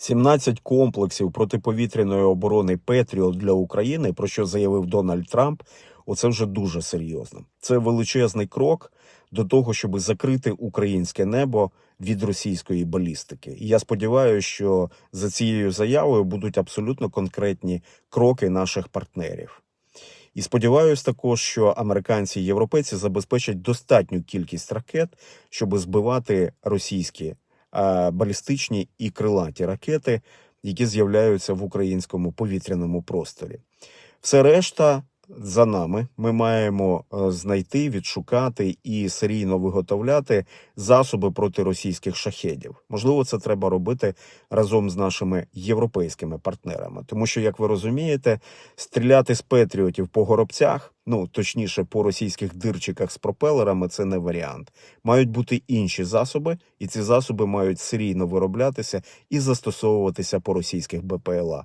17 комплексів протиповітряної оборони Петріот для України, про що заявив Дональд Трамп. Оце вже дуже серйозно. Це величезний крок до того, щоб закрити українське небо від російської балістики. І я сподіваюся, що за цією заявою будуть абсолютно конкретні кроки наших партнерів. І сподіваюся також, що американці і європейці забезпечать достатню кількість ракет, щоб збивати російські балістичні і крилаті ракети, які з'являються в українському повітряному просторі. Все решта за нами. Ми маємо е, знайти, відшукати і серійно виготовляти засоби проти російських шахедів. Можливо, це треба робити разом з нашими європейськими партнерами, тому що, як ви розумієте, стріляти з петріотів по горобцях, ну точніше, по російських дирчиках з пропелерами, це не варіант. Мають бути інші засоби, і ці засоби мають серійно вироблятися і застосовуватися по російських БПЛА.